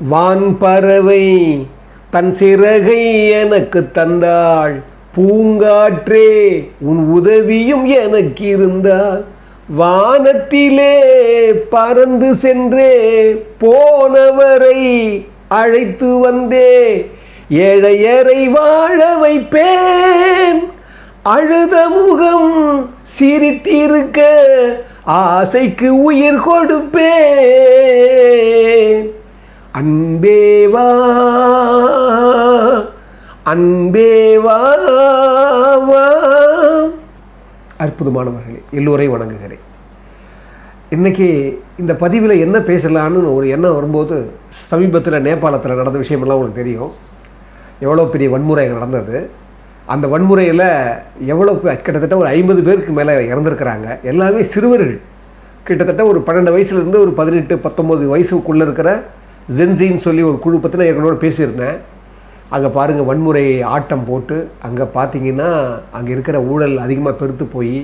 வான் பறவை தன் சிறகை எனக்கு தந்தாள். பூங்காற்றே உன் உதவியும் எனக்கு இருந்தால் வானத்திலே பறந்து சென்றே போனவரை அழைத்து வந்தே. ஏழையரை வாழ வைப்பேன். அழுத முகம் சிரித்திருக்க ஆசைக்கு உயிர் கொடுப்பேன். அன்பேவா அன்பேவா அற்புதமானவர்களே எல்லோரையும் வணங்குகிறேன். இன்றைக்கி இந்த பதிவில் என்ன பேசலான்னு ஒரு எண்ணம் வரும்போது சமீபத்தில் நேபாளத்தில் நடந்த விஷயமெல்லாம் உங்களுக்கு தெரியும். எவ்வளோ பெரிய வன்முறை நடந்தது. அந்த வன்முறையில் எவ்வளோ கிட்டத்தட்ட ஒரு ஐம்பது பேருக்கு மேலே இறந்துருக்கிறாங்க. எல்லாமே சிறுவர்கள். கிட்டத்தட்ட ஒரு பன்னெண்டு வயசுலேருந்து ஒரு பதினெட்டு பத்தொம்போது வயசுக்குள்ளே இருக்கிற ஜென்சின்னு சொல்லி ஒரு குழு பற்றின ஏற்கனவே பேசியிருந்தேன். அங்கே பாருங்கள் வன்முறை ஆட்டம் போட்டு அங்கே பார்த்தீங்கன்னா அங்கே இருக்கிற ஊழல் அதிகமாக பெருத்து போய்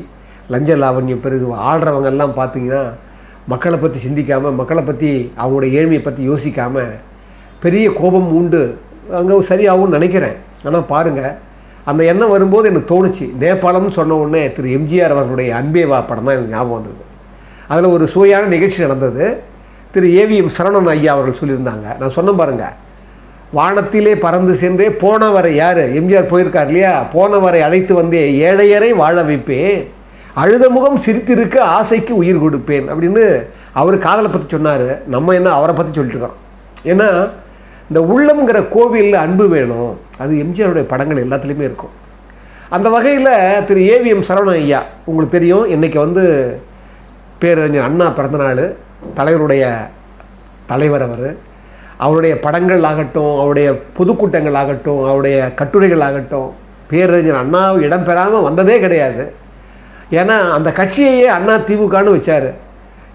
லஞ்ச லாவண்யம் பெருது ஆள்றவங்க எல்லாம் பார்த்தீங்கன்னா மக்களை பற்றி சிந்திக்காமல் மக்களை பற்றி அவங்களோட ஏழ்மையை பற்றி யோசிக்காமல் பெரிய கோபம் உண்டு. அங்கே சரியாகும்னு நினைக்கிறேன். ஆனால் பாருங்கள் அந்த எண்ணம் வரும்போது எனக்கு தோணுச்சு. நேபாளம்னு சொன்ன உடனே திரு எம்ஜிஆர் அவர்களுடைய அன்பேவா படம் தான் எனக்கு ஞாபகம் வந்தது. அதில் ஒரு சுவையான நிகழ்ச்சி நடந்தது. திரு ஏவிஎம் சரவணன் ஐயா அவர்கள் சொல்லியிருந்தாங்க. நான் சொன்ன பாருங்க. வானத்திலே பறந்து சென்றே போனவரை யார்? எம்ஜிஆர் போயிருக்கார் இல்லையா? போனவரை அழைத்து வந்தே ஏழையரை வாழ வைப்பேன். அழுத முகம் சிரித்திருக்க ஆசைக்கு உயிர் கொடுப்பேன் அப்படின்னு அவர் காதலை பற்றி சொன்னார். நம்ம என்ன அவரை பற்றி சொல்லிட்டு இருக்கிறோம். ஏன்னா இந்த உள்ளம்ங்கிற கோவிலில் அன்பு வேணும். அது எம்ஜிஆருடைய படங்கள் எல்லாத்துலேயுமே இருக்கும். அந்த வகையில் திரு ஏவிஎம் சரவணன் ஐயா உங்களுக்கு தெரியும் இன்றைக்கி வந்து பேரறிஞர் அண்ணா பிறந்தநாள் தலைவருடைய தலைவர் அவர். அவருடைய படங்கள் ஆகட்டும் அவருடைய பொதுக்கூட்டங்கள் ஆகட்டும் அவருடைய கட்டுரைகள் ஆகட்டும் பேரறிஞர் அண்ணா இடம் பெறாமல் வந்ததே கிடையாது. ஏன்னா அந்த கட்சியையே அண்ணா திமுகன்னு வச்சார்.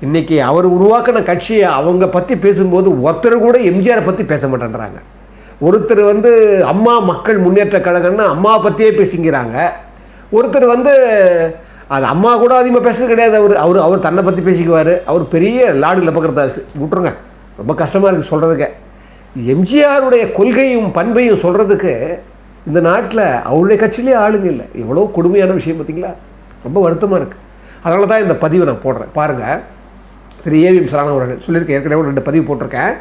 இன்றைக்கி அவர் உருவாக்கின கட்சியை அவங்க பற்றி பேசும்போது ஒருத்தர் கூட எம்ஜிஆரை பற்றி பேச மாட்டேன்றாங்க. ஒருத்தர் வந்து அம்மா மக்கள் முன்னேற்ற கழகம்னு அம்மாவை பற்றியே பேசிங்கிறாங்க. ஒருத்தர் வந்து அது அம்மா கூட அதிகமாக பேசுறது கிடையாது. அவர் அவர் அவர் தன்னை பற்றி பேசிக்குவார். அவர் பெரிய லாடு லபக்கிறதாஸ் விட்டுருங்க. ரொம்ப கஷ்டமாக இருக்குது சொல்கிறதுக்கு எம்ஜிஆருடைய கொள்கையும் பண்பையும் சொல்கிறதுக்கு இந்த நாட்டில் அவருடைய கட்சியிலே ஆளுங்க இல்லை. எவ்வளோ கொடுமையான விஷயம் பார்த்தீங்களா ரொம்ப வருத்தமாக இருக்குது அதனால தான் இந்த பதிவை நான் போடுறேன். பாருங்கள் திரு ஏவிஎம் சரண் அவர்கள் சொல்லியிருக்கேன் ஏற்கனவே ரெண்டு பதிவு போட்டிருக்கேன்.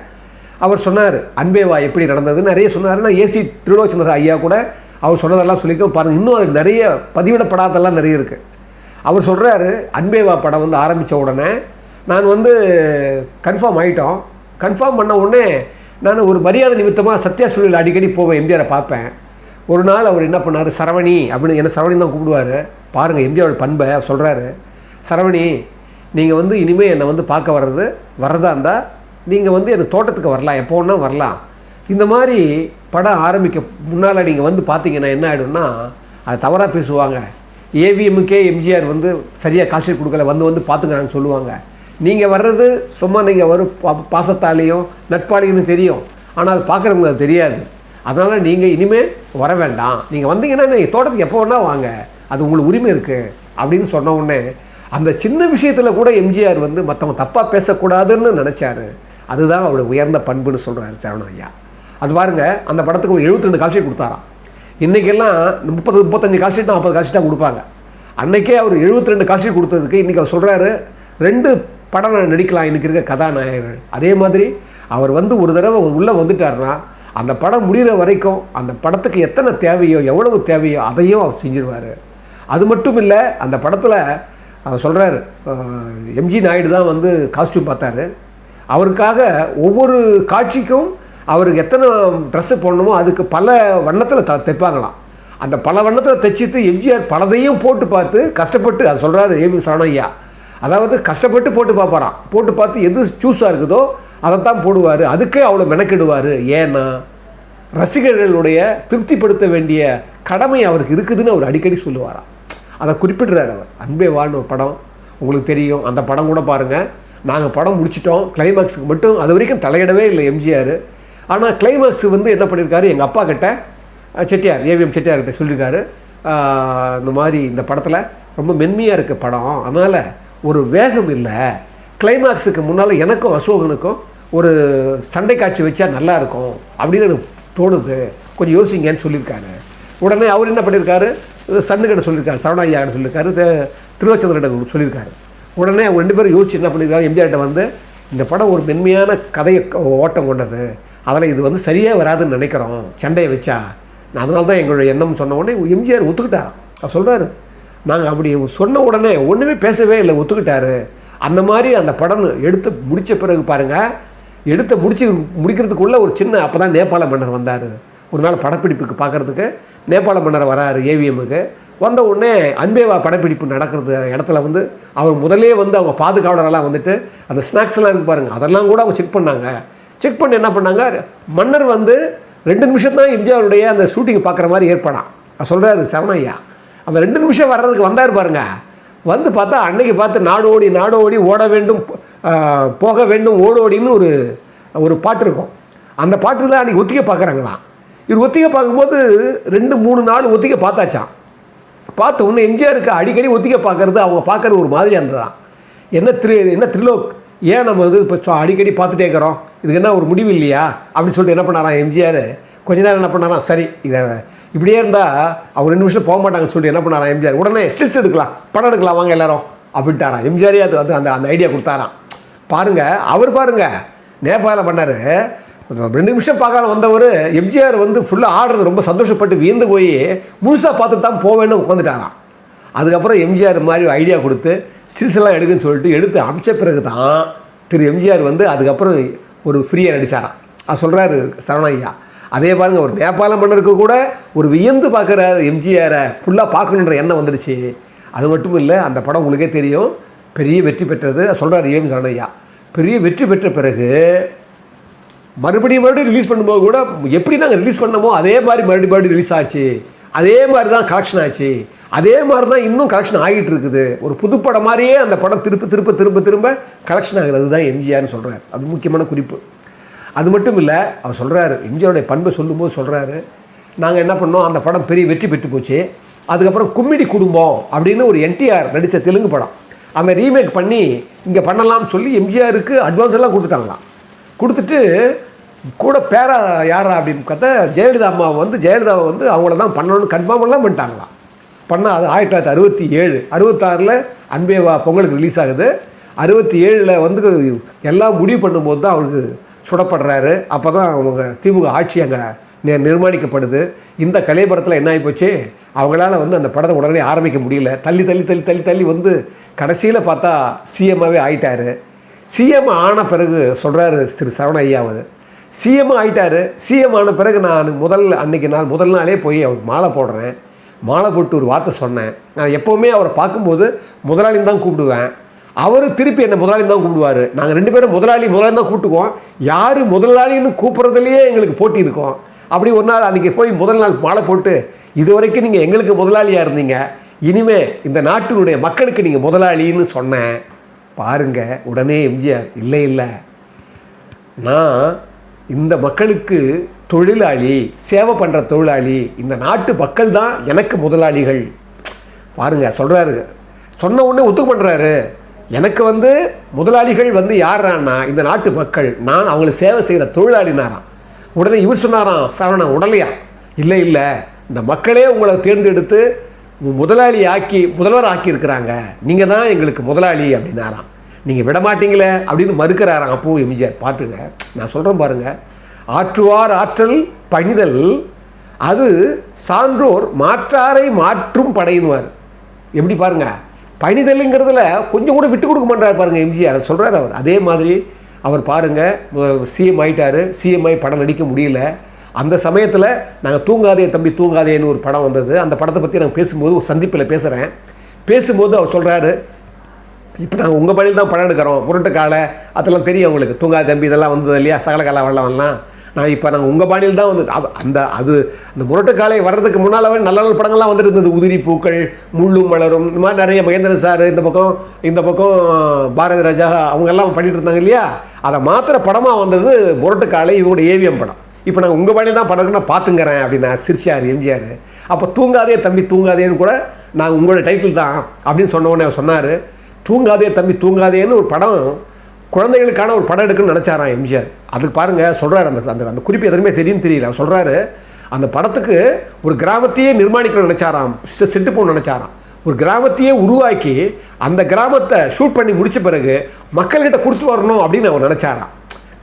அவர் சொன்னார் அன்பேவா எப்படி நடந்தது? நிறைய சொன்னாருன்னா ஏசி திருலோச்சனதா ஐயா கூட அவர் சொன்னதெல்லாம் சொல்லியிருக்கோம் பாருங்கள் இன்னும் அது நிறைய பதிவிடப்படாதெல்லாம் நிறைய இருக்குது அவர் சொல்கிறாரு அன்பேவா படம் வந்து ஆரம்பித்த உடனே நான் வந்து கன்ஃபார்ம் ஆகிட்டோம் கன்ஃபார்ம் பண்ண உடனே நான் ஒரு மரியாதை நிமித்தமாக சத்யா ஸ்டுடியோவில் அடிக்கடி போவேன் எம்ஜிஆரை பார்ப்பேன். ஒரு நாள் அவர் என்ன பண்ணார் சரவணி அப்படின்னு என்ன சரவணி தான் கூப்பிடுவார். பாருங்கள் எம்ஜிஆரோட பண்பை சொல்கிறாரு சரவணி நீங்கள் வந்து இனிமேல் என்னை வந்து பார்க்க வர்றது வர்றதா இருந்தால் நீங்கள் வந்து எனக்கு தோட்டத்துக்கு வரலாம் எப்போ வரலாம். இந்த மாதிரி படம் ஆரம்பிக்க முன்னால் நீங்கள் வந்து பார்த்தீங்கன்னா என்ன ஆகிடும்னா அதை தவறாக பேசுவாங்க. ஏவிஎம்முக்கே எம்ஜிஆர் வந்து சரியாக கால்ஷீட் கொடுக்கல வந்து வந்து பார்த்துக்கிறான்னு சொல்லுவாங்க. நீங்கள் வர்றது சும்மா நீங்கள் வரும் பா- பாசத்தாலேயும் நட்பாளின்னு தெரியும். ஆனால் அது பார்க்குறவங்க அது தெரியாது. அதனால் நீங்கள் இனிமேல் வர வேண்டாம். நீங்கள் வந்தீங்கன்னா நீங்கள் தோட்டத்துக்கு எப்போ வேணால் வாங்க. அது உங்களுக்கு உரிமை இருக்குது அப்படின்னு சொன்ன உடனே அந்த சின்ன விஷயத்தில் கூட எம்ஜிஆர் வந்து மற்றவங்க தப்பாக பேசக்கூடாதுன்னு நினச்சாரு. அதுதான் அவருடைய உயர்ந்த பண்புன்னு சொல்கிறாரு சரவண ஐயா. அது பாருங்க அந்த படத்துக்கு ஒரு 72 ரெண்டு கால்ஷீட் கொடுத்தாராம். இன்றைக்கெல்லாம் முப்பது முப்பத்தஞ்சு கால்ஷீட் நாற்பது கால்ஷீட்டாக கொடுப்பாங்க. அன்றைக்கே அவர் 72 ரெண்டு கால்ஷீட் கொடுத்ததுக்கு இன்றைக்கி அவர் சொல்கிறாரு ரெண்டு படம் நான் நடிக்கலாம் இன்றைக்கி இருக்க கதாநாயகர்கள். அதே மாதிரி அவர் வந்து ஒரு தடவை உள்ளே வந்துட்டார்னா அந்த படம் முடிகிற வரைக்கும் அந்த படத்துக்கு எத்தனை தேவையோ எவ்வளவு தேவையோ அதையும் அவர் செஞ்சிருவார். அது மட்டும் இல்லை அந்த படத்தில் அவர் சொல்கிறாரு எம்ஜி நாயுடு தான் வந்து காஸ்டியூம் பார்த்தாரு. அவருக்காக ஒவ்வொரு காட்சிக்கும் அவருக்கு எத்தனை ட்ரெஸ்ஸு போடணுமோ அதுக்கு பல வண்ணத்தில் த தைப்பாங்களாம். அந்த பல வண்ணத்தில் தைச்சிட்டு எம்ஜிஆர் பலதையும் போட்டு பார்த்து கஷ்டப்பட்டு அது சொல்கிறாரு ஏவி சரணையா அதாவது கஷ்டப்பட்டு போட்டு பார்ப்பாராம். போட்டு பார்த்து எது சூஸாக இருக்குதோ அதைத்தான் போடுவார். அதுக்கே அவ்வளோ மெனக்கிடுவார். ஏன்னா ரசிகர்களுடைய திருப்திப்படுத்த வேண்டிய கடமை அவருக்கு இருக்குதுன்னு அவர் அடிக்கடி சொல்லுவாராம். அதை குறிப்பிடுறாரு அவர். அன்பே வாழ்னு ஒரு படம். உங்களுக்கு தெரியும். அந்த படம் கூட பாருங்கள் நாங்கள் படம் முடிச்சிட்டோம். கிளைமேக்ஸுக்கு மட்டும் அது வரைக்கும் தலையிடவே இல்லை எம்ஜிஆர். ஆனால் கிளைமாக்ஸ் வந்து என்ன பண்ணியிருக்காரு எங்கள் அப்பா கிட்ட செட்டியார் ஏவிஎம் செட்டியார் கிட்ட சொல்லியிருக்காரு இந்த மாதிரி இந்த படத்தில் ரொம்ப மென்மையாக இருக்க படம். அதனால் ஒரு வேகம் இல்லை. கிளைமேக்ஸுக்கு முன்னால் எனக்கும் அசோகனுக்கும் ஒரு சண்டை காட்சி வச்சா நல்லாயிருக்கும் அப்படின்னு எனக்கு தோணுது. கொஞ்சம் யோசிங்கன்னு சொல்லியிருக்காரு உடனே அவர் என்ன பண்ணியிருக்காரு சன்னுக்கிட்ட சொல்லியிருக்காரு சரவணாய்யா சொல்லியிருக்காரு திருவச்சந்திரன் சொல்லியிருக்காரு உடனே அவங்க ரெண்டு பேரும் யோசிச்சு என்ன பண்ணியிருக்காரு எம்ஜிஆர்கிட்ட வந்து இந்த படம் ஒரு மென்மையான கதையை ஓட்டம் கொண்டது. அதில் இது வந்து சரியாக வராதுன்னு நினைக்கிறோம். சண்டையை வச்சா. அதனால தான் எங்களுடைய எண்ணம் சொன்ன உடனே எம்ஜிஆர் ஒத்துக்கிட்டாராம். அவர் சொல்கிறாரு நாங்கள் அப்படி சொன்ன உடனே ஒன்றுமே பேசவே இல்லை ஒத்துக்கிட்டாரு. அந்த மாதிரி அந்த படம் எடுத்து முடித்த பிறகு பாருங்கள் எடுத்து முடிச்சு முடிக்கிறதுக்குள்ளே ஒரு சின்ன அப்போ தான் நேபாள மன்னர் வந்தார். ஒரு நாள் படப்பிடிப்புக்கு பார்க்குறதுக்கு நேபாள மன்னர் வராரு ஏவிஎம்முக்கு வந்த உடனே அன்பேவா படப்பிடிப்பு நடக்கிறது இடத்துல வந்து அவர் முதலே வந்து அவங்க பாதுகாவலரெல்லாம் வந்துட்டு அந்த ஸ்நாக்ஸ்லாம் இருக்கு பாருங்கள் அதெல்லாம் கூட அவங்க செக் பண்ணாங்க. செக் பண்ணி என்ன பண்ணாங்க? மன்னர் வந்து ரெண்டு நிமிஷம் தான் எம்ஜிஆருடைய அந்த ஷூட்டிங் பார்க்குற மாதிரி ஏற்பாடாம் அவர் சொல்கிறாரு சரணையா அந்த ரெண்டு நிமிஷம் வர்றதுக்கு வந்தார் பாருங்க. வந்து பார்த்தா அன்னைக்கு பார்த்து நாடோடி நாடோடி ஓட வேண்டும் போக வேண்டும் ஓடோடின்னு ஒரு ஒரு பாட்டு இருக்கும். அந்த பாட்டு தான் அன்றைக்கி ஒத்திகை பார்க்குறாங்களாம். இவர் ஒத்திகை பார்க்கும்போது ரெண்டு மூணு நாள் ஒத்திகை பார்த்தாச்சான் பார்த்த உடனே எம்ஜிஆருக்கு அடிக்கடி ஒத்திகை பார்க்கறது அவங்க பார்க்கறது ஒரு மாதிரி இருந்ததான் என்ன திரு என்ன த்ரிலோக் ஏன் நம்ம வந்து இப்போ அடிக்கடி பார்த்துட்டே இருக்கிறோம்? இதுக்கு என்ன ஒரு முடிவு இல்லையா? அப்படின்னு சொல்லிட்டு என்ன பண்ணாராம் எம்ஜிஆர்? கொஞ்ச நேரம் என்ன பண்ணாராம் சரி இதை இப்படியே இருந்தால் அவங்க ரெண்டு நிமிஷம் போக மாட்டாங்கன்னு சொல்லிட்டு என்ன பண்ணாராம் எம்ஜிஆர்? உடனே ஸ்டில்ஸ் எடுக்கலாம். படம் எடுக்கலாம் வாங்க எல்லாரும். அப்படின்ட்டாராம் எம்ஜிஆரே அது வந்து அந்த அந்த ஐடியா கொடுத்தாராம். பாருங்க அவர் பாருங்கள் நேபாள பண்ணார் ரெண்டு நிமிஷம் பார்க்காம வந்தவர் எம்ஜிஆர் வந்து ஃபுல்லாக ஆடுறது ரொம்ப சந்தோஷப்பட்டு வியந்து போய் முழுசாக பார்த்துட்டு தான் போவேன்னு உட்காந்துட்டாராம் அதுக்கப்புறம் எம்ஜிஆர் மாதிரி ஐடியா கொடுத்து ஸ்டில்ஸ் எல்லாம் எடுக்குன்னு சொல்லிட்டு எடுத்து அமைச்ச பிறகு தான் திரு எம்ஜிஆர் வந்து அதுக்கப்புறம் ஒரு ஃப்ரீயாக நடிச்சாராம். அது சொல்கிறாரு சரணையா அதே பாருங்க ஒரு நேபாள மன்னருக்கு கூட ஒரு வியந்து பார்க்குற எம்ஜிஆரை ஃபுல்லாக பார்க்கணுன்ற எண்ணம் வந்துடுச்சு. அது மட்டும் இல்லை அந்த படம் உங்களுக்கே தெரியும். பெரிய வெற்றி பெற்றது சொல்கிறார் ஏம் சரணையா பெரிய வெற்றி பெற்ற பிறகு மறுபடியும் மறுபடியும் ரிலீஸ் பண்ணும்போது கூட எப்படி நாங்கள் ரிலீஸ் பண்ணமோ அதே மாதிரி மறுபடியும் மறுபடியும் ரிலீஸ் ஆச்சு. அதே மாதிரி தான் கலெக்ஷன் ஆச்சு. அதே மாதிரி தான் இன்னும் கலெக்ஷன் ஆகிட்டு இருக்குது ஒரு புதுப்படம் மாதிரியே அந்த படம் திருப்ப திருப்ப திரும்ப திரும்ப கலெக்ஷன் ஆகுறது தான் எம்ஜிஆர்னு சொல்கிறார் அது முக்கியமான குறிப்பு. அது மட்டும் இல்லை அவர் சொல்கிறாரு எம்ஜிஆருடைய பண்பை சொல்லும்போது சொல்கிறாரு நாங்கள் என்ன பண்ணோம் அந்த படம் பெரிய வெற்றி பெற்று போச்சு. அதுக்கப்புறம் கும்மிடி குடும்பம் அப்படின்னு ஒரு என்டிஆர் நடித்த தெலுங்கு படம். அந்த ரீமேக் பண்ணி இங்கே பண்ணலாம்னு சொல்லி எம்ஜிஆருக்கு அட்வான்ஸ் எல்லாம் கொடுத்துட்டாங்களாம். கொடுத்துட்டு கூட பேரா யாரா அப்படின்னு பார்த்தா ஜெயலலிதா அம்மா வந்து ஜெயலலிதாவை வந்து அவங்கள தான் பண்ணணும்னு கன்ஃபார்ம் எல்லாம் பண்ணிட்டாங்களாம் பண்ணால் அது ஆயிரத்தி தொள்ளாயிரத்தி அறுபத்தி ஏழு அறுபத்தாறில் அன்பேவா பொங்கலுக்கு ரிலீஸ் ஆகுது. அறுபத்தி ஏழில் வந்து எல்லாம் முடிவு பண்ணும்போது தான் அவருக்கு சுடப்படுறாரு. அப்போ தான் அவங்க திமுக ஆட்சி அங்கே நிர்மாணிக்கப்படுது. இந்த கலைபுரத்தில் என்ன ஆகிப்போச்சு அவங்களால வந்து அந்த படத்தை உடனே ஆரம்பிக்க முடியல. தள்ளி தள்ளி தள்ளி தள்ளி தள்ளி வந்து கடைசியில் பார்த்தா சிஎம்மாகவே ஆயிட்டார். சிஎம் ஆன பிறகு சொல்கிறாரு திரு சரவண ஐயாவது சிஎம் ஆயிட்டாரு. சிஎம் ஆன பிறகு நான் முதல் அன்னைக்கு நாள் முதல் நாளே போய் அவருக்கு மாலை போடுறேன். மாலை போட்டு ஒரு வார்த்தை சொன்னேன். நான் எப்போவுமே அவரை பார்க்கும்போது முதலாளின்னு தான் கூப்பிடுவேன். அவர் திருப்பி என்னை முதலாளி தான் கூப்பிடுவார். நாங்கள் ரெண்டு பேரும் முதலாளி முதலாளி தான் கூப்பிட்டுக்குவோம். யார் முதலாளின்னு கூப்பிட்றதுலையே எங்களுக்கு போட்டி இருக்கும். அப்படி ஒரு நாள் அன்றைக்கி போய் முதல் நாள் மாலை போட்டு இது வரைக்கும் நீங்கள் எங்களுக்கு முதலாளியாக இருந்தீங்க. இனிமே இந்த நாட்டினுடைய மக்களுக்கு நீங்கள் முதலாளின்னு சொன்னேன். பாருங்கள் உடனே எம்ஜிஆர் இல்லை இல்லை. நான் இந்த மக்களுக்கு தொழிலாளி சேவை பண்ணுற தொழிலாளி இந்த நாட்டு மக்கள் தான் எனக்கு முதலாளிகள். பாருங்க சொல்கிறாரு சொன்ன உடனே ஒத்துக்க பண்ணுறாரு எனக்கு வந்து முதலாளிகள் வந்து யாரான்னா இந்த நாட்டு மக்கள். நான் அவங்களுக்கு சேவை செய்கிற தொழிலாளினாராம். உடனே இவர் சொன்னாராம் சரவணா உடலையா? இல்லை இல்லை. இந்த மக்களே உங்களை தேர்ந்தெடுத்து முதலாளி ஆக்கி முதல்வர் ஆக்கியிருக்கிறாங்க நீங்கள் தான் எங்களுக்கு முதலாளி அப்படின்னாராம். நீங்கள் விட மாட்டீங்களே அப்படின்னு மறுக்கிறாராம். அப்போ எம்ஜிஆர் பார்த்துங்க நான் சொல்கிறேன் பாருங்கள் ஆற்றுவார் ஆற்றல் பணிதல் அது சான்றோர் மாற்றாரை மாற்றும் படையினுவார். எப்படி பாருங்க? பணிதலுங்கிறதுல கொஞ்சம் கூட விட்டு கொடுக்க மாட்டார் பாருங்கள் எம்ஜிஆர். சொல்கிறார் அவர். அதே மாதிரி அவர் பாருங்கள் சிஎம் ஆயிட்டார் சிஎம் ஆகி படம் நடிக்க முடியல. அந்த சமயத்தில் நாங்கள் தூங்காதே தம்பி தூங்காதேன்னு ஒரு படம் வந்தது. அந்த படத்தை பற்றி நாங்கள் பேசும்போது ஒரு சந்திப்பில் பேசுகிறேன் பேசும்போது அவர் சொல்கிறாரு இப்போ நாங்கள் உங்கள் பணியில் தான் படம் எடுக்கிறோம். முரட்டு காலை அதெல்லாம் தெரியும் உங்களுக்கு. தூங்கா தம்பி இதெல்லாம் வந்தது இல்லையா? சகல கால வரலாம் நான் இப்போ நாங்கள் உங்கள் பாணியில் தான் வந்து அது- அந்த அது அந்த முரட்டு காலை வர்றதுக்கு முன்னால் நல்ல நல்ல படங்கள்லாம் வந்துட்டு இருந்தது. உதிரி பூக்கள் முள்ளும் மலரும் இந்த மாதிரி நிறைய மகேந்திரன் சார் இந்த பக்கம் இந்த பக்கம் பாரதி ராஜா அவங்கெல்லாம் பண்ணிகிட்டு பண்ணிட்டு இருந்தாங்க இல்லையா? அதை மாத்திர படமாக வந்தது முரட்டு காலை இவங்களோட ஏவிஎம் படம். இப்போ நாங்கள் உங்கள் பாணியில் தான் படம் நான் பார்த்துங்கிறேன் அப்படின்னு சிரிச்சார் எம்ஜிஆர். அப்போ தூங்காதே தம்பி தூங்காதேன்னு கூட நான் உங்களோட டைட்டில் தான் அப்படின்னு சொன்ன உடனே அவர் சொன்னார். தூங்காதே தம்பி தூங்காதேன்னு ஒரு படம் குழந்தைகளுக்கான ஒரு படம் எடுக்கணும்னு நினச்சாராம் எம்ஜிஆர். அதுக்கு பாருங்கள் சொல்கிறாரு அந்த அந்த அந்த குறிப்பு எதுவுமே தெரியும் தெரியல. அவர் சொல்கிறாரு அந்த படத்துக்கு ஒரு கிராமத்தையே நிர்மாணிக்கணும்னு நினச்சாராம். செட்டு போகணும்னு நினச்சாராம். ஒரு கிராமத்தையே உருவாக்கி அந்த கிராமத்தை ஷூட் பண்ணி முடித்த பிறகு மக்கள்கிட்ட கொடுத்து வரணும் அப்படின்னு அவர் நினச்சாராம்.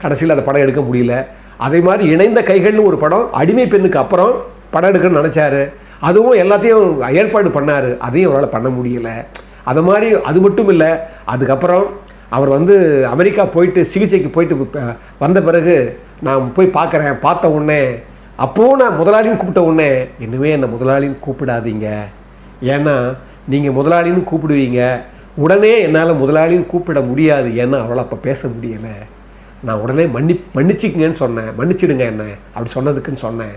கடைசியில் அந்த படம் எடுக்க முடியல. அதே மாதிரி இணைந்த கைகள்னு ஒரு படம் அடிமை பெண்ணுக்கு அப்புறம் படம் எடுக்கணும்னு நினச்சாரு. அதுவும் எல்லாத்தையும் ஏற்பாடு பண்ணார். அதையும் அவரால் பண்ண முடியலை. அது மாதிரி அது மட்டும் இல்லை அதுக்கப்புறம் அவர் வந்து அமெரிக்கா போயிட்டு சிகிச்சைக்கு போயிட்டு வந்த பிறகு நான் போய் பார்க்குறேன் பார்த்த உடனே அப்போது நான் முதலாளின்னு கூப்பிட்ட உடனே இன்னுமே என்னை முதலாளின்னு கூப்பிடாதீங்க. ஏன்னா நீங்கள் முதலாளின்னு கூப்பிடுவீங்க. உடனே என்னால் முதலாளின்னு கூப்பிட முடியாது. ஏன்னா அவரால் அப்போ பேச முடியலை. நான் உடனே மன்னி மன்னிச்சிக்கங்கன்னு சொன்னேன். மன்னிச்சிடுங்க என்ன? அப்படி சொன்னதுக்குன்னு சொன்னேன்.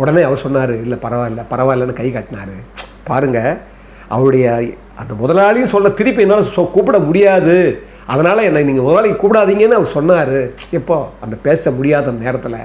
உடனே அவர் சொன்னார் இல்லை பரவாயில்ல பரவாயில்லன்னு கை காட்டினார். பாருங்கள் அவருடைய அந்த முதலாளியும் சொல்ல திருப்பி என்னால் சொ கூப்பிட முடியாது. அதனால் என்னை நீங்கள் முதலாளி கூப்பிடாதீங்கன்னு அவர் சொன்னார். எப்போ? அந்த பேச முடியாத நேரத்தில்.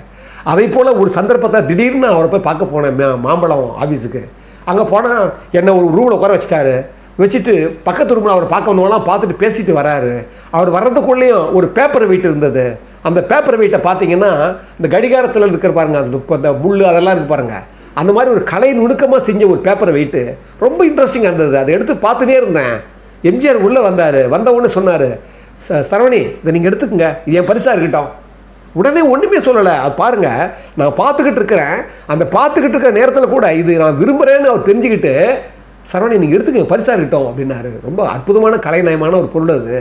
அதே போல் ஒரு சந்தர்ப்பத்தை திடீர்னு அவரை போய் பார்க்க போனேன் மா- மாம்பழம் ஆஃபீஸுக்கு அங்கே போனால் என்னை ஒரு ரூமில் உட்கார வச்சிட்டாரு. வச்சுட்டு பக்கத்து ரூமில் அவர் பார்க்க வந்தவங்களாம் பார்த்துட்டு பேசிட்டு வராரு. அவர் வர்றதுக்குள்ளேயும் ஒரு பேப்பர் வெயிட் இருந்தது. அந்த பேப்பர் வெயிட்டை பார்த்தீங்கன்னா இந்த கடிகாரத்தில் இருக்கிற பாருங்க அந்த முள் அதெல்லாம் இருக்கு பாருங்கள் அந்த மாதிரி ஒரு கலை நுணுக்கமாக செஞ்ச ஒரு பேப்பரை வெயிட்டு ரொம்ப இன்ட்ரெஸ்டிங்காக இருந்தது. அதை எடுத்து பார்த்துட்டே இருந்தேன். எம்ஜிஆர் உள்ளே வந்தார். வந்தவொடனே சொன்னார் ச சரவணி இதை நீங்கள் எடுத்துக்கங்க. இது என் பரிசாக இருக்கட்டும். உடனே ஒன்றுமே சொல்லலை. அது பாருங்கள் நான் பார்த்துக்கிட்டு இருக்கிறேன். அந்த பார்த்துக்கிட்டு இருக்கிற நேரத்தில் கூட இது நான் விரும்புகிறேன்னு அவர் தெரிஞ்சுக்கிட்டு சரவணி நீங்கள் எடுத்துக்கங்க. பரிசாக இருக்கட்டும். அப்படின்னாரு. ரொம்ப அற்புதமான கலைநயமான ஒரு பொருள் அது.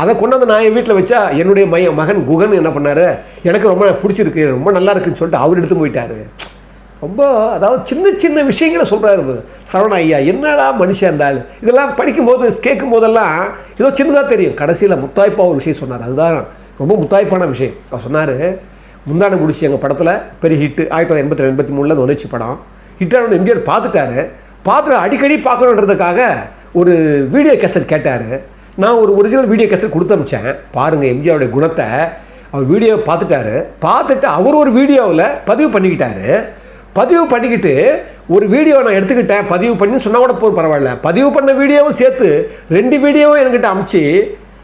அதை கொண்டாந்து நான் என் வீட்டில் வச்சா என்னுடைய மைய மகன் குகன் என்ன பண்ணார்? எனக்கு ரொம்ப பிடிச்சிருக்கு ரொம்ப நல்லா இருக்குன்னு சொல்லிட்டு அவர் எடுத்து போயிட்டாரு. ரொம்ப அதாவது சின்ன சின்ன விஷயங்களை சொல்கிறாரு சரவண ஐயா என்னடா மனுஷன் இருந்தாலும் இதெல்லாம் படிக்கும்போது கேட்கும் போதெல்லாம் ஏதோ சின்னதாக தெரியும். கடைசியில் முத்தாய்ப்பாக ஒரு விஷயம் சொன்னார். அதுதான் ரொம்ப முத்தாய்ப்பான விஷயம். அவர் சொன்னார் முந்தான முடிச்சு எங்கள் படத்தில் பெரிய ஹிட்டு ஆயிரத்தி தொள்ளாயிரத்தி எண்பத்தி எண்பத்தி மூணில் அது வந்துச்சு படம். ஹிட்டான எம்ஜிஆர் பார்த்துட்டாரு. பார்த்துட்டு அடிக்கடி பார்க்கணுன்றதுக்காக ஒரு வீடியோ கேசட் கேட்டார். நான் ஒரு ஒரிஜினல் வீடியோ கேசட் கொடுத்து அனுப்பிச்சேன். பாருங்கள் எம்ஜிஆருடைய குணத்தை. அவர் வீடியோ பார்த்துட்டாரு. பார்த்துட்டு அவர் ஒரு வீடியோவில் பதிவு பண்ணிக்கிட்டாரு. பதிவு பண்ணிக்கிட்டு ஒரு வீடியோ நான் எடுத்துக்கிட்டேன். பதிவு பண்ணி சொன்னால் கூட போதும் பரவாயில்ல. பதிவு பண்ண வீடியோவும் சேர்த்து ரெண்டு வீடியோவும் என்கிட்ட அமுச்சு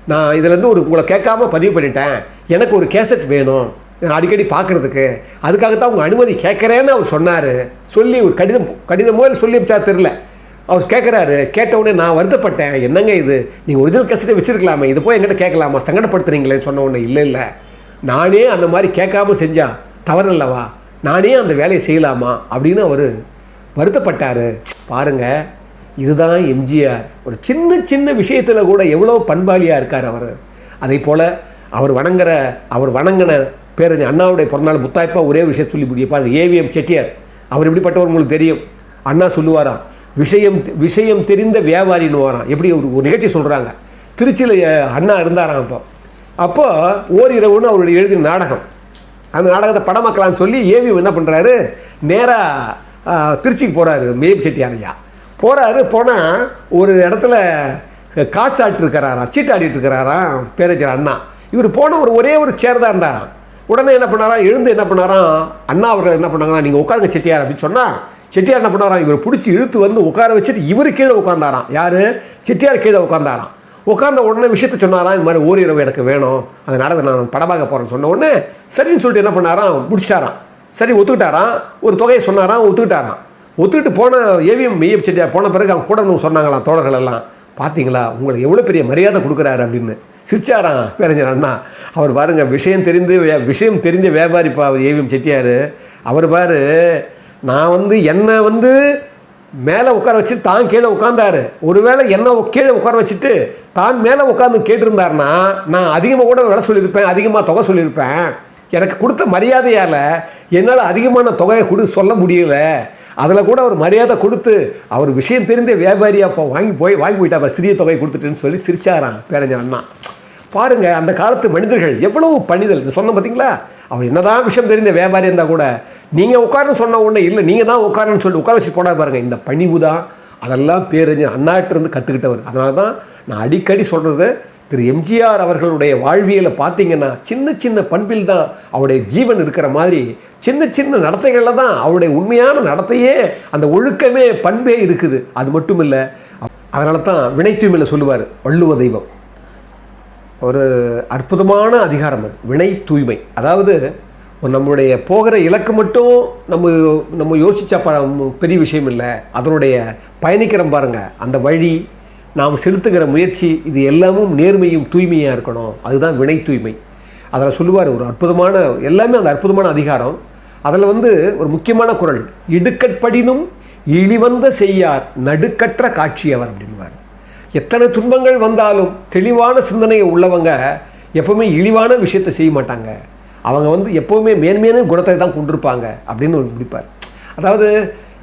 நான் இதுலேருந்து ஒரு உங்களை கேட்காம பதிவு பண்ணிட்டேன். எனக்கு ஒரு கேசட் வேணும். நான் அடிக்கடி பார்க்குறதுக்கு. அதுக்காகத்தான் உங்கள் அனுமதி கேட்குறேன்னு அவர் சொன்னார். சொல்லி ஒரு கடிதம் கடிதமோ இல்லை சொல்லி அமிச்சா தெரில அவர் கேட்குறாரு. கேட்டவுடனே நான் வருத்தப்பட்டேன். என்னங்க இது? நீங்கள் ஒரிஜினல் கேசட்டை வச்சிருக்கலாமே. இது போய் என்கிட்ட கேட்கலாமா? சங்கடப்படுத்துறீங்களே சொன்ன உடனே இல்லை இல்லை. நானே அந்த மாதிரி கேட்காம செஞ்சா தவறு அல்லவா நானே அந்த வேலையை செய்யலாமா அப்படின்னு அவர் வருத்தப்பட்டார். பாருங்க இதுதான் எம்ஜிஆர். ஒரு சின்ன சின்ன விஷயத்தில் கூட எவ்வளோ பண்பாளியாக இருக்கார் அவர். அதே போல் அவர் வணங்குற அவர் வணங்கின பேரறிஞர் அண்ணாவுடைய பிறந்தநாள் முத்தாய்ப்பாக ஒரே விஷயம் சொல்லி முடிய ஏவிஎம் செட்டியார். அவர் எப்படிப்பட்டவர் உங்களுக்கு தெரியும். அண்ணா சொல்லுவாராம் விஷயம் விஷயம் தெரிந்த வியாபாரின்னு வரான் எப்படி ஒரு ஒரு நிகழ்ச்சி சொல்கிறாங்க திருச்சியில் அண்ணா இருந்தாராம் அப்போ. அப்போ ஓரிரவுன்னு அவருடைய எழுதின நாடகம். அந்த நாடகத்தை படமாக்கலாம்னு சொல்லி ஏவி என்ன பண்ணுறாரு நேராக திருச்சிக்கு போகிறாரு மேபி செட்டியார் ஐயா போகிறாரு போனால் ஒரு இடத்துல காட்ஸ் ஆடிட்டுருக்கிறாராம் சீட்டு ஆடிட்டுருக்கிறாராம் இருக்கிறாராம் அண்ணா. இவர் போன ஒரு ஒரே ஒரு சேர் தான் இருந்தாராம் உடனே என்ன பண்ணாராம் எழுந்து என்ன பண்ணாராம் அண்ணா அவர்கள் என்ன பண்ணாங்கன்னா நீங்கள் உட்காருங்க செட்டியார் அப்படின்னு சொன்னால் செட்டியார் என்ன பண்ணாராம் இவர் பிடிச்சி இழுத்து வந்து உட்கார வச்சுட்டு இவர் கீழே உட்காந்தாராம் யார்? செட்டியார் கீழே உட்காந்தாராம் உட்காந்த உடனே விஷயத்த சொன்னாராம் இந்த மாதிரி ஓரிரவு எனக்கு வேணும். அந்த நாடகத்தை நான் படமாக போகிறேன்னு சொன்ன உடனே சரின்னு சொல்லிட்டு என்ன பண்ணாராம்? முடிச்சாராம் சரி ஒத்துக்கிட்டாராம். ஒரு தொகையை சொன்னாராம் ஒத்துக்கிட்டாராம். ஒத்துக்கிட்டு போன ஏவிஎம் மெய்யம் செட்டியார் போன பிறகு அவங்க கூட இருந்தவங்க சொன்னாங்களாம் தோழர்கள் எல்லாம். பார்த்தீங்களா உங்களுக்கு எவ்வளோ பெரிய மரியாதை கொடுக்குறாரு அப்படின்னு. சிரிச்சாராம் பேரஞ்சர் அண்ணா. அவர் பாருங்க விஷயம் தெரிந்து விஷயம் தெரிஞ்ச வியாபாரிப்பா அவர் ஏவிஎம் செட்டியார். அவர் பாரு நான் வந்து என்னை வந்து மேலே உட்கார வச்சு தான் கீழே உட்காந்தாரு ஒருவேளை என்ன கீழே உட்கார வச்சுட்டு தான் மேலே உட்காந்து கேட்டிருந்தாருன்னா நான் அதிகமாக கூட விலை சொல்லியிருப்பேன் அதிகமாக தொகை சொல்லியிருப்பேன். எனக்கு கொடுத்த மரியாதையால் என்னால் அதிகமான தொகையை கொடு சொல்ல முடியல. அதில் கூட அவர் மரியாதை கொடுத்து அவர் விஷயம் தெரிந்த வியாபாரியாக அப்போ வாங்கி போய் வாங்கி போயிட்டா சிறிய தொகை கொடுத்துட்டுன்னு சொல்லி சிரிச்சாரான் பேரஞ்சர் அண்ணா. பாருங்கள் அந்த காலத்து மனிதர்கள் எவ்வளவு பணிதல். சொன்ன பார்த்தீங்களா அவர் என்னதான் விஷயம் தெரிந்த வியாபாரி இருந்தால் கூட நீங்கள் உட்காருன்னு சொன்ன உடனே இல்லை நீங்கள் தான் உட்காருன்னு சொல்லி உட்கார வச்சு போனா பாருங்கள் இந்த பணிவு தான். அதெல்லாம் பேரறிஞர் அண்ணாட்டிருந்து கற்றுக்கிட்டவர் அதனால தான் நான் அடிக்கடி சொல்கிறது திரு. எம்ஜிஆர் அவர்களுடைய வாழ்வியலை பார்த்தீங்கன்னா சின்ன சின்ன பண்பில் தான் அவருடைய ஜீவன் இருக்கிற மாதிரி சின்ன சின்ன நடத்தைகளில் தான் அவருடைய உண்மையான நடத்தையே அந்த ஒழுக்கமே பண்பே இருக்குது. அது மட்டும் இல்லை அதனால தான் வினை சொல்லுவார் வள்ளுவ தெய்வம். ஒரு அற்புதமான அதிகாரம் அது. வினை தூய்மை. அதாவது ஒரு நம்மளுடைய போகிற இலக்கு மட்டும் நம்ம நம்ம யோசிச்சா ப பெரிய விஷயம் இல்லை. அதனுடைய பயணிக்கிறோம் பாருங்க. அந்த வழி நாம் செலுத்துகிற முயற்சி இது எல்லாமும் நேர்மையும் தூய்மையாக இருக்கணும். அதுதான் வினை தூய்மை. அதில் சொல்லுவார் ஒரு அற்புதமான எல்லாமே அந்த அற்புதமான அதிகாரம். அதில் வந்து ஒரு முக்கியமான குரல் இடுக்கட்படினும் இழிவந்த செய்யார் நடுக்கற்ற காட்சியவர் அப்படின்வார் எத்தனை துன்பங்கள் வந்தாலும் தெளிவான சிந்தனையை உள்ளவங்க எப்போவுமே இழிவான விஷயத்தை செய்ய மாட்டாங்க. அவங்க வந்து எப்போவுமே மேன்மையான குணத்தை தான் கொண்டிருப்பாங்க அப்படின்னு ஒரு முடிப்பார். அதாவது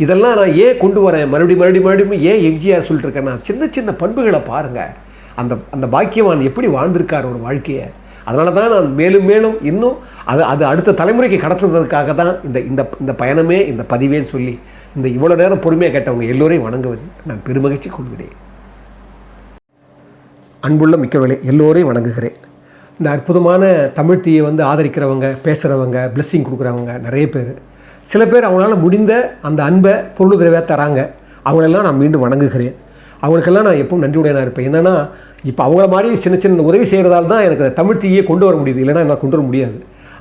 இதெல்லாம் நான் ஏன் கொண்டு வரேன்? மறுபடியும் மறுபடியும் மறுபடியும் ஏன் எம்ஜிஆர் சொல்லிட்டு இருக்கேன்னா சின்ன சின்ன பண்புகளை பாருங்கள் அந்த அந்த பாக்கியவான் எப்படி வாழ்ந்திருக்கார் ஒரு வாழ்க்கையை? அதனால தான் நான் மேலும் மேலும் இன்னும் அது அது அடுத்த தலைமுறைக்கு கடத்துறதுக்காக தான் இந்த இந்த இந்த பயணமே இந்த பதிவேன்னு சொல்லி இந்த இவ்வளோ நேரம் பொறுமையாக கேட்டவங்க எல்லோரையும் வணங்குவது நான் பெருமகிழ்ச்சி கொள்கிறேன். அன்புள்ள மிக்கவர்களே எல்லோரையும் வணங்குகிறேன். இந்த அற்புதமான தமிழ் தீயை வந்து ஆதரிக்கிறவங்க பேசுகிறவங்க பிளெஸ்ஸிங் கொடுக்குறவங்க நிறைய பேர். சில பேர் அவங்களால முடிந்த அந்த அன்பை பொருளுதவியாக தராங்க. அவங்களெல்லாம் நான் மீண்டும் வணங்குகிறேன். அவங்களுக்கெல்லாம் நான் எப்பவும் நன்றியுடையனாக இருப்பேன். என்னென்னா இப்போ அவங்கள மாதிரி சின்ன சின்ன உதவி செய்கிறதால தான் எனக்கு தமிழ் தீயை கொண்டு வர முடியுது. இல்லைன்னா என்னால் கொண்டு வர முடியாது.